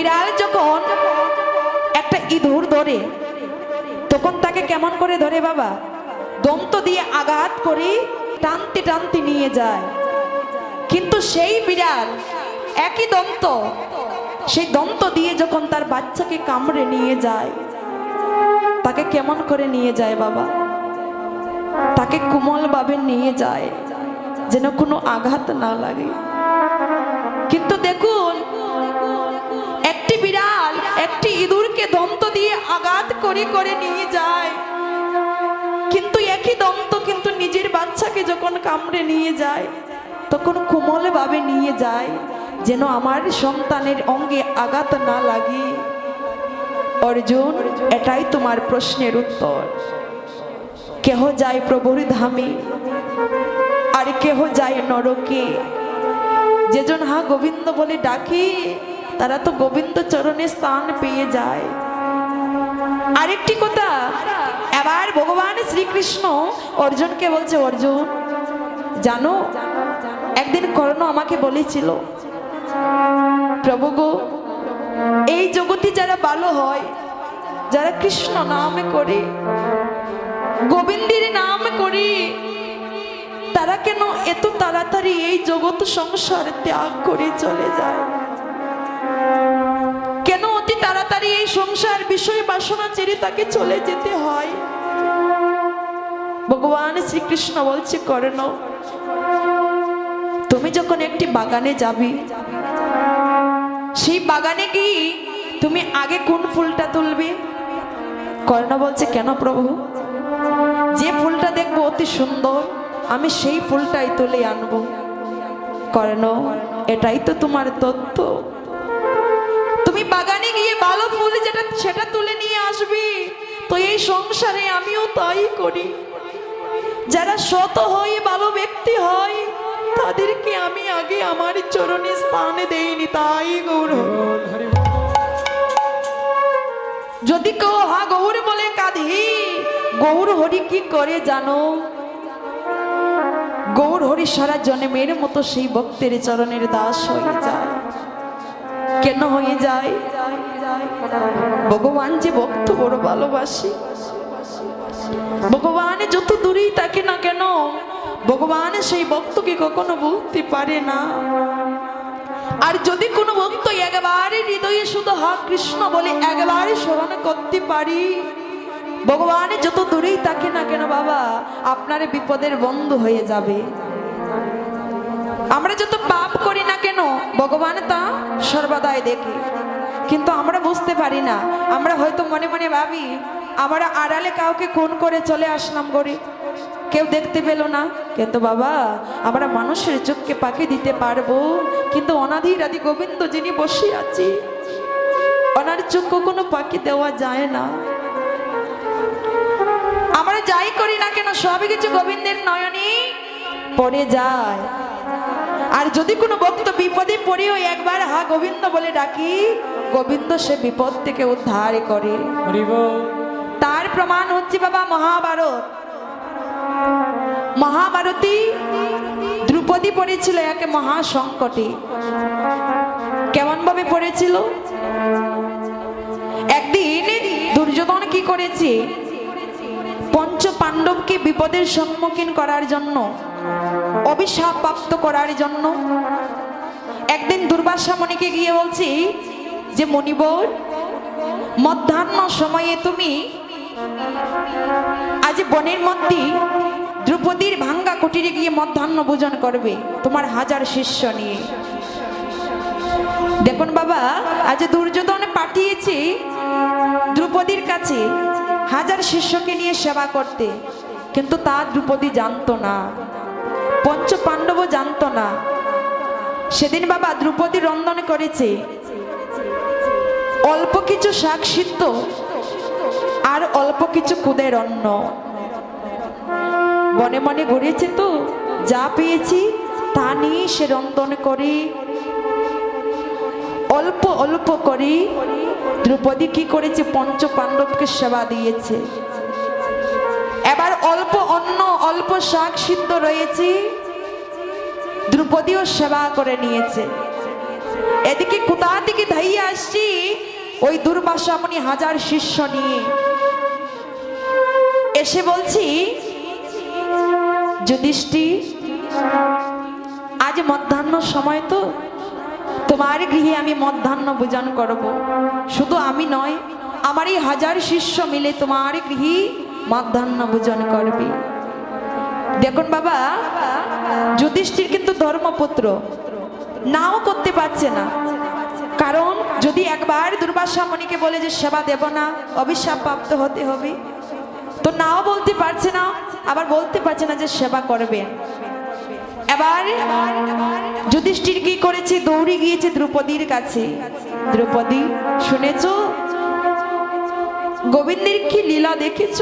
বিড়াল যখন একটা ইঁদুর ধরে, তখন তাকে কেমন করে ধরে বাবা? দন্ত দিয়ে আঘাত করে টানতে টানতে নিয়ে যায়। কিন্তু সেই বিড়াল একই দন্ত, সেই দন্ত দিয়ে যখন তার বাচ্চাকে কামড়ে নিয়ে যায়, তাকে কেমন করে নিয়ে যায় বাবা? তাকে কোমলভাবে নিয়ে যায়, যেন কোনো আঘাত না লাগে। একটি ইঁদুরকে দন্ত দিয়ে আঘাত করে করে নিয়ে যায়। কিন্তু একই দন্ত কিন্তু নিজের বাচ্চাকে যখন কামড়ে নিয়ে যায়, তখন কোমলে ভাবে নিয়ে যায়, যেন আমার সন্তানের অঙ্গে আঘাত না লাগে। অর্জুন, এটাই তোমার প্রশ্নের উত্তর। কেহ যায় প্রভুর ধামে, আর কেহ যায় নরকে। যেজন হা গোবিন্দ বলে ডাকি তারা তো গোবিন্দ চরণে স্থান পেয়ে যায়। আরেকটি কথা, এবার ভগবান শ্রীকৃষ্ণ অর্জুনকে বলছে, অর্জুন, জানো, একদিন কর্ণ আমাকে বলেছিল, প্রভু গো, এই জগতে যারা ভালো হয়, যারা কৃষ্ণ নাম করে, গোবিন্দের নাম করে, তারা কেন এত তাড়াতাড়ি এই জগৎ সংসার ত্যাগ করে চলে যায়? তাড়াতাড়ি এই সংসার বিষয় বাসনা ছেড়ে তাকে চলে যেতে হয়। ভগবান শ্রীকৃষ্ণ বলছে কর্ণ তুমি যখন একটি বাগানে যাবে, সেই বাগানে কি তুমি আগে কোন ফুলটা তুলবে? কর্ণ বলছে, কেন প্রভু? যে ফুলটা দেখব অতি সুন্দর, আমি সেই ফুলটাই তুলে আনব। কর্ণ, এটাই তো তোমার তত্ত্ব। ভালো ফুল যেটা, সেটা তুলে নিয়ে আসবে। তো এই সংসারে আমিও তাই করি। যারা শত হয়ে ভালো ব্যক্তি হয় তাদেরকে আমি আগে আমার চরণে স্থানে দেইনি, তাই গৌর। যদি কেউ হা গৌর বলে কাঁদি, গৌর হরি কি করে জানো? গৌর হরি সারা জন্মের মতো সেই ভক্তের চরণের দাস হয়ে যায়। কেন হয়ে যায়? ভগবান যে ভক্ত, বড় ভালোবাসি। ভগবান যত দূরেই থাকে না কেন, ভগবান সেই ভক্তকে কখনো বলতে পারে না। আর যদি কোনো ভক্ত একবারে হৃদয়ে শুধু হা কৃষ্ণ বলে একবারে স্মরণ করতে পারি, ভগবান যত দূরেই থাকে না কেন বাবা, আপনার বিপদের বন্ধ হয়ে যাবে। আমরা যত পাপ করি না কেন, ভগবান তা সর্বদাই দেখে। কিন্তু আমরা বুঝতে পারি না। আমরা হয়তো মনে মনে ভাবি, আমরা আড়ালে কাউকে খুন করে চলে আসলাম গরি কেউ দেখতে পেল না। কিন্তু বাবা, আমরা মানুষের চোখকে পাখি দিতে পারব। কিন্তু অনাধি রাধি গোবিন্দ যিনি বসে আছি, ওনার চোখ কোনো পাখি দেওয়া যায় না। আমরা যাই করি না কেন? সবই কিছু গোবিন্দের নয়নে পড়ে যায়। আর যদি কোনো ভক্ত বিপদে পড়েও একবার হা গোবিন্দ বলে ডাকি গোবিন্দ সে বিপদ থেকে উদ্ধার করে। তার প্রমাণ হচ্ছে বাবা মহাভারত। মহাভারতী দ্রৌপদী পড়েছিল একে মহা সংকটে কেমন ভাবে পড়েছিল? একদিন দুর্যোধন কি করেছে? পঞ্চ পাণ্ডবকে বিপদের সম্মুখীন করার জন্য অভিশাপ প্রাপ্ত করার জন্য একদিন দুর্বাসা মণিকে গিয়ে বলছি যে মণিবর, মধ্যাহ্ন সময়ে তুমি আজ বনের মধ্যে দ্রৌপদীর ভাঙ্গা কুটিরে গিয়ে মধ্যাহ্ন ভোজন করবে তোমার হাজার শিষ্য নিয়ে। দেখুন বাবা, আজ দুর্যোধন পাঠিয়েছে দ্রৌপদীর কাছে হাজার শিষ্যকে নিয়ে সেবা করতে। কিন্তু তা দ্রৌপদী জানতো না, পঞ্চ পাণ্ডব জানতো না। সেদিন বাবা দ্রৌপদী রন্ধন করেছে অল্প কিছু শাক সিদ্ধ আর অল্প কিছু কুদের অন্ন। মনে মনে ঘুরেছে তো, যা পেয়েছি তা নিয়ে সে রন্ধন করি। অল্প অল্প করি, দ্রৌপদী কি করেছে? পঞ্চ পাণ্ডবকে সেবা দিয়েছে। এবার অল্প অন্ন, অল্প শাক সিদ্ধ রয়েছে, দ্রৌপদীও সেবা করে নিয়েছে। এদিকে কোথা থেকে ধাইয়ে আসছি ওই দুর্বাসামণি হাজার শিষ্য নিয়ে এসে বলছি যুধিষ্ঠি আজ মধ্যাহ্ন সময় তো। তোমার গৃহে আমি মধ্যাহ্ন ভোজন করব। শুধু আমি নয় আমার এই হাজার শিষ্য মিলে তোমার গৃহে মধ্যাহ্ন ভোজন করবে। দেখুন বাবা, যুধিষ্ঠির কিন্তু ধর্মপুত্র, নাও করতে পারছে না। কারণ যদি একবার দুর্বাসা মণিকে বলে যে সেবা দেব না, অভিশাপ প্রাপ্ত হতে হবে। তো নাও বলতে পারছে না, আবার বলতে পারছে না যে সেবা করবে। এবার যুধিষ্ঠির কি করেছে? দৌড়ে গিয়েছে দ্রৌপদীর কাছে। দ্রৌপদী, শুনেছ? গোবিন্দের কি লীলা দেখেছ?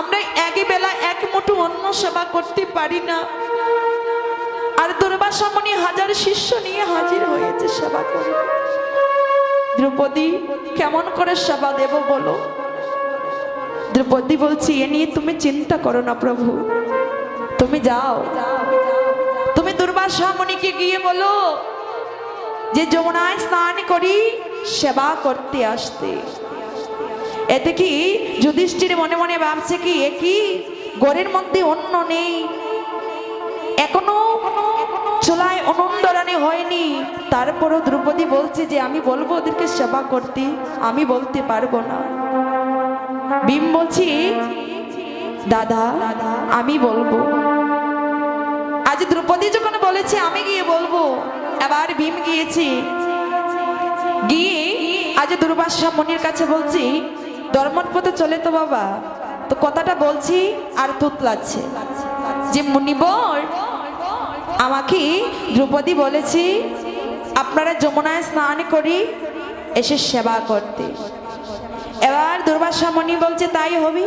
আমরা একই বেলা এক মুঠো অন্য সেবা করতে পারি না। আর দুর্বাসামণি হাজার শিষ্য নিয়ে হাজির হয়েছে সেবা করে দ্রৌপদী, কেমন করে সেবা দেব বলো? দ্রৌপদী বলছি, এ নিয়ে তুমি চিন্তা করো না প্রভু। তুমি যাও। তুমি দুর্বাসামণিকে গিয়ে বলো যে, যমুনায় স্নান করি, সেবা করতে আসতে। এতে কি যুধিষ্ঠির মনে মনে ভাবছে কি, এ কি গড়ের মধ্যে অন্য নেই? এখনও চুলায় অনন্দরানি হয়নি। তারপরও দ্রৌপদী বলছে যে, আমি বলব ওদেরকে সেবা করতে, আমি বলতে পারব না। ভীম বলছি, দাদা, আমি বলব। আজ দ্রৌপদী যখন বলেছে, আমি গিয়ে বলব। এবার ভীম গিয়েছি। গিয়ে আজ দুর্বাসা মনির কাছে বলছি, ধর্মর পথে চলে তো বাবা। তো কথাটা বলছি আর তুতলাচ্ছে। যে মুনিবর আমাকে দ্রৌপদী বলেছি, আপনারা যমুনায় স্নান করি, এসে সেবা করতে। এবার দুর্বাসা মণি বলছে, তাই হবে।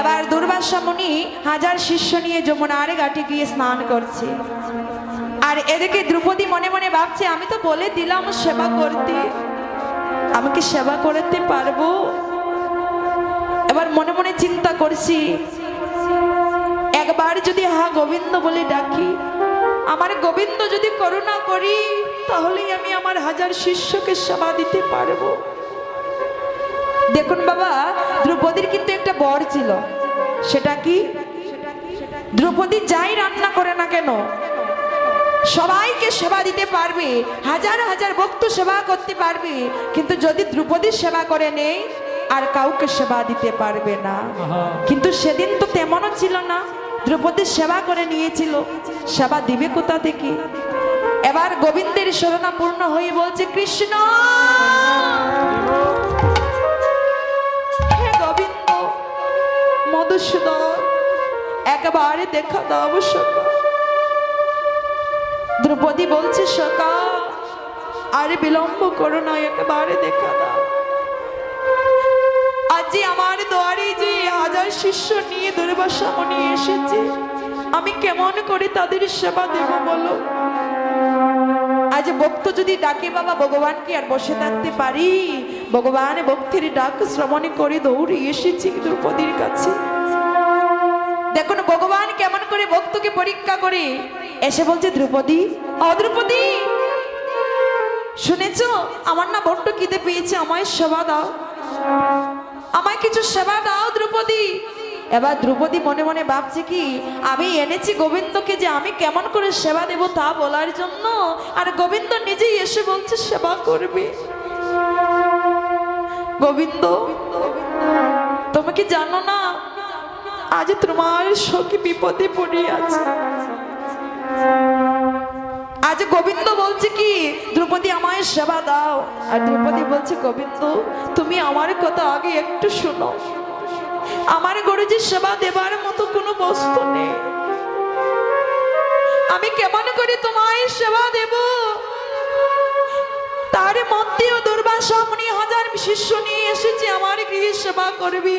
এবার দুর্বাসা মণি হাজার শিষ্য নিয়ে যমুনার ঘাটে গিয়ে স্নান করছে। আর এদিকে দ্রৌপদী মনে মনে ভাবছে, আমি তো বলে দিলাম সেবা করতে। আমি কি সেবা করতে পারব? এবার মনে মনে চিন্তা করছি একবার যদি হা গোবিন্দ বলে ডাকি আমার গোবিন্দ যদি করুণা করি তাহলেই আমি আমার হাজার শিষ্যকে সেবা দিতে পারব। দেখুন বাবা দ্রৌপদীর কিন্তু একটা বর ছিল। সেটা কি? দ্রৌপদী যাই রান্না করে না কেন সবাইকে সেবা দিতে পারবে হাজার হাজার ভক্ত সেবা করতে পারবে কিন্তু যদি দ্রৌপদীর সেবা করে নেই আর কাউকে সেবা দিতে পারবে না। কিন্তু সেদিন তো তেমনও ছিল না। দ্রৌপদীর সেবা করে নিয়েছিল। সেবা দিবে কোথা থেকে? এবার গোবিন্দের শরণাপূর্ণ হয়ে বলছে, কৃষ্ণ! গোবিন্দ, মধুসূদন, একেবারে দেখা দাও সকা দ্রৌপদী বলছে সকা আরে বিলম্ব করো না, একেবারে দেখা দাও। দোয়ারে যে হাজার শিষ্য নিয়ে দুর্বাসা মনে এসেছে, আমি কেমন করে তাদের সেবা দেব বলো? আজ ভক্ত যদি ডাকে, বাবা, ভগবানকে আর বসে থাকতে পারি। ভগবান ভক্তির ডাক শ্রবণ করে দৌড়ে এসেছি দ্রৌপদীর কাছে। দেখুন, ভগবান কেমন করে ভক্তকে পরীক্ষা করে। এসে বলছে, দ্রৌপদী অদ্রৌপদী শুনেছ? আমার না বড্ড খিদে পেয়েছে, আমায় সেবা দাও। আমায় কিছু সেবা দাও, দ্রৌপদী। এবার দ্রৌপদী মনে মনে ভাবছে কি, আমি এনেছি গোবিন্দকে যে আমি কেমন করে সেবা দেব তা বলার জন্য, আর গোবিন্দ নিজেই এসে বলছে, সেবা করবে। গোবিন্দ, তুমি কি জানো না, আজ তোমার সখী বিপদে পড়ে আছে আজ গোবিন্দ বলছে কি দ্রৌপদী আমায় সেবা দাও। আর দ্রৌপদী বলছে, গোবিন্দ, তুমি আমার কথা আগে একটু শোনো। আমার গরু যে সেবা দেবার মতো কোনো বস্তু নেই। আমি কেমন করে তোমায় সেবা দেব? তার মধ্যেও দুর্বাসা মুনি হাজার শিষ্য নিয়ে এসেছে, আমার গৃহে সেবা করবি।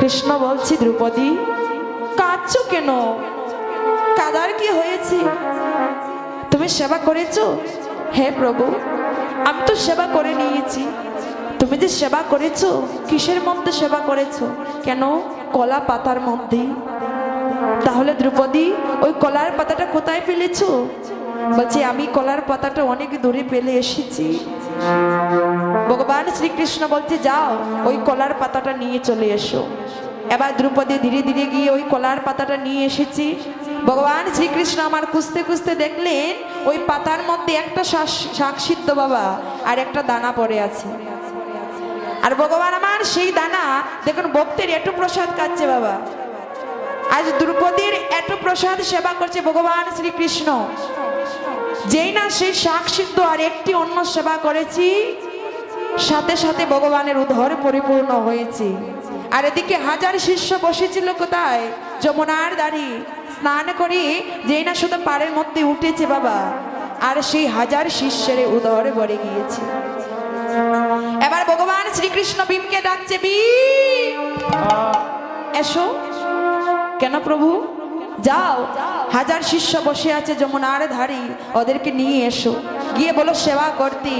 কৃষ্ণ বলছি দ্রৌপদী কাঁদছ কেন? কাদার কি হয়েছে? তুমি সেবা করেছ? হে প্রভু, আমি তো সেবা করে নিয়েছি। তুমি যে সেবা করেছ, কিসের মধ্যে সেবা করেছ? কেন? কলা পাতার মধ্যে। তাহলে দ্রৌপদী ওই কলার পাতাটা কোথায় ফেলেছো? বলছে, আমি কলার পাতাটা অনেক দূরে ফেলে এসেছি। ভগবান শ্রীকৃষ্ণ বলছে, যাও, ওই কলার পাতাটা নিয়ে চলে এসো। এবার দ্রৌপদী ধীরে ধীরে গিয়ে ওই কলার পাতাটা নিয়ে এসেছি। ভগবান শ্রীকৃষ্ণ আমার খুঁজতে খুঁজতে দেখলেন, ওই পাতার মধ্যে একটা শাক- শাক বাবা আর একটা দানা পড়ে আছে। আর ভগবান আমার সেই দানা, দেখুন ভক্তের একটু প্রসাদ খাচ্ছে বাবা। আজ দ্রৌপদীর এত প্রসাদ সেবা করছে ভগবান শ্রীকৃষ্ণ। যেই না সেই শাক সিদ্ধ আর একটি অন্য সেবা করেছি, সাথে সাথে ভগবানের উদর পরিপূর্ণ হয়েছে। আর এদিকে হাজার শিষ্য বসেছিল কোথায়? যমুনার দাড়ি স্নান করি যেই না শুধু পাড়ের মধ্যে উঠেছে বাবা, আর সেই হাজার শিষ্যের উদর ভরে গিয়েছে। এবার ভগবান শ্রীকৃষ্ণ ভীমকে ডাকছে এসো। কেন প্রভু? যাও। হাজার শিষ্য বসে আছে যমুনার ধারি, ওদেরকে নিয়ে এসো। গিয়ে বলো, সেবা করতে।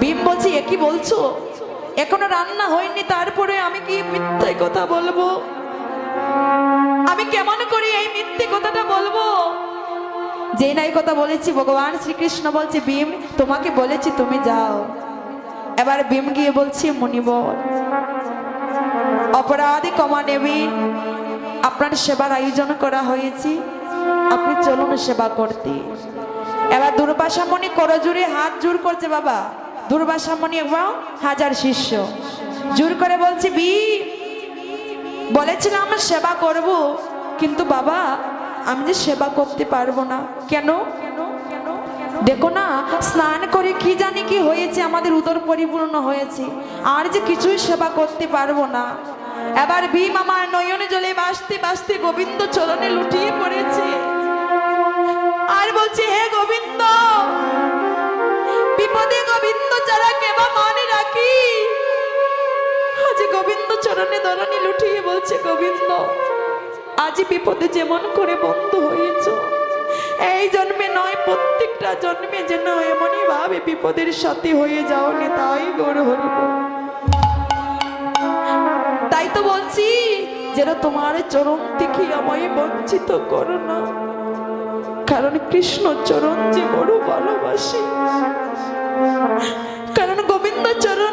ভীম বলছি, এ কি বলছো? এখনও রান্না হয়নি, তারপরে আমি কি মিথ্যে কথা বলব? আমি কেমন করি এই মিথ্যে কথাটা বলব? যে নাই কথা বলেছি, ভগবান শ্রীকৃষ্ণ বলছে, ভীম, তোমাকে বলেছি তুমি যাও। এবার ভীম গিয়ে বলছি, মুনিবর, অপরাধী কমা নেবি। আপনার সেবার আয়োজন করা হয়েছে। আপনি চলুন সেবা করতে। এবার দুর্বাসামণি করজুড়ে হাত জোর করছে, বাবা দুর্বাসামণি এবং হাজার শিষ্য। জোর করে বলছি বি বলেছিলাম সেবা করব, কিন্তু বাবা, আমি যে সেবা করতে পারব না। কেন? দেখো না, স্নান করে কি জানি কি হয়েছে, আমাদের উদর পরিপূর্ণ হয়েছে। আর যে কিছুই সেবা করতে পারব না। এবার ভীম আমার নয়নে জলে বাসতে বাসতে গোবিন্দ চরণে লুটিয়ে পড়েছে। আর বলছে, হে গোবিন্দ, বিপদে গোবিন্দ ছাড়া কেবা মানে রাখি। গোবিন্দ চরণে দরণি লুটিয়ে বলছে, গোবিন্দ, আজ বিপদে যেমন করে বন্ধ হয়েছ, এই জন্মে নয়, প্রত্যেকটা জন্মে যেন এমনই ভাবে বিপদের সাথে হয়ে যাওনি তাই গৌর হরিব। তাই তো বলছি, যেন তোমার চরণ থেকে আমায় বঞ্চিত করো না, কারণ কৃষ্ণ চরণ যে বড় ভালোবাসি, কারণ গোবিন্দ চরণে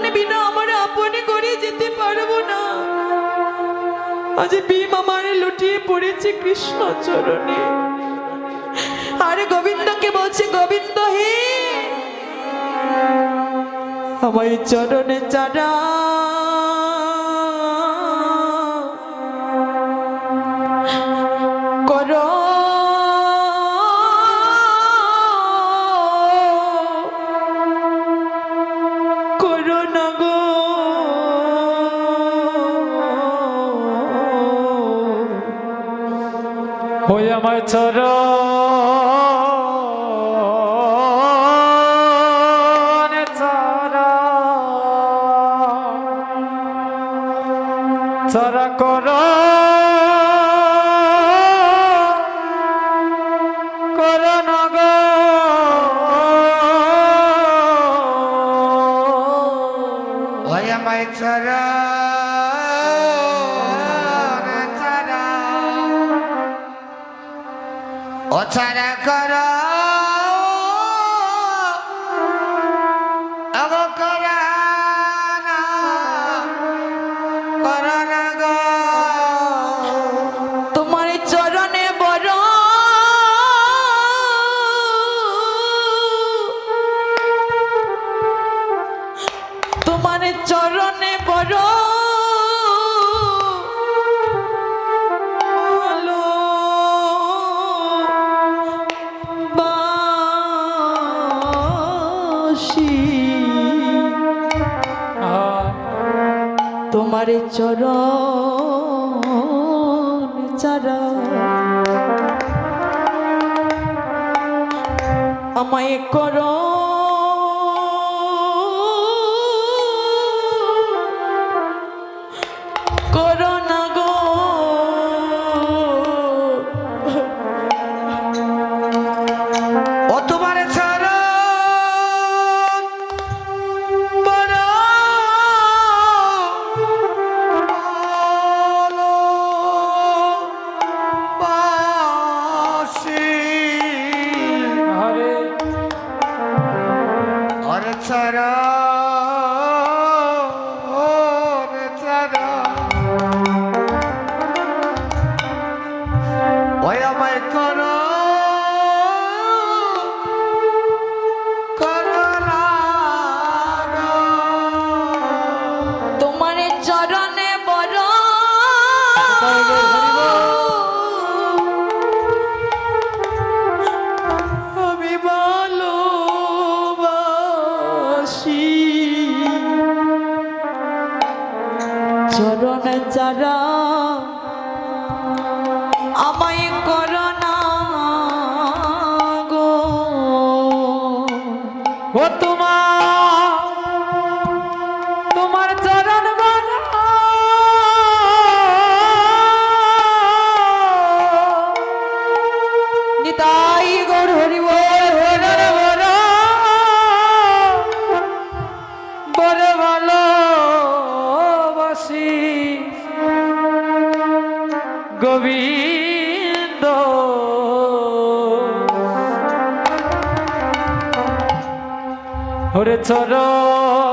আজ ভীম আমার লুটিয়ে পড়েছে কৃষ্ণ চরণে। আর গোবিন্দকে বলছে, গোবিন্দ হে আমার চরণে চারা আমার চর চরা কর। আমায় চরণ ও ছাড়া কর। তোমার চরণ চারা আমায় করো চারা গোবিন্দ। হরে চরণ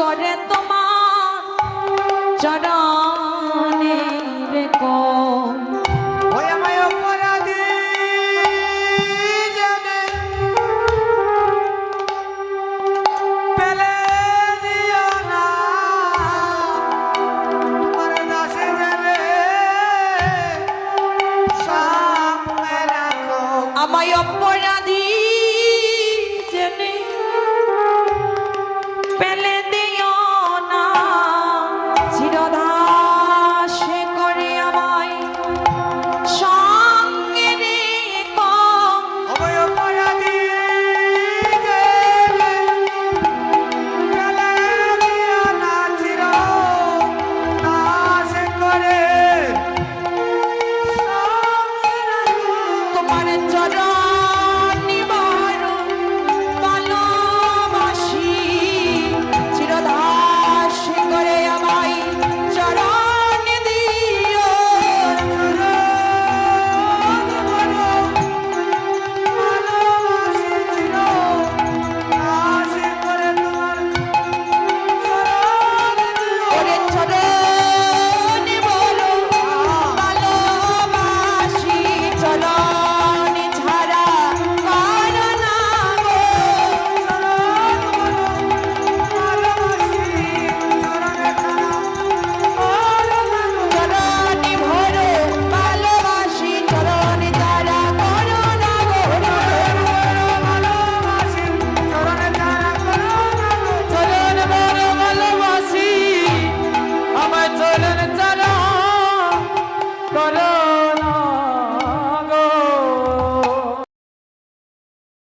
করে তোমার চরণ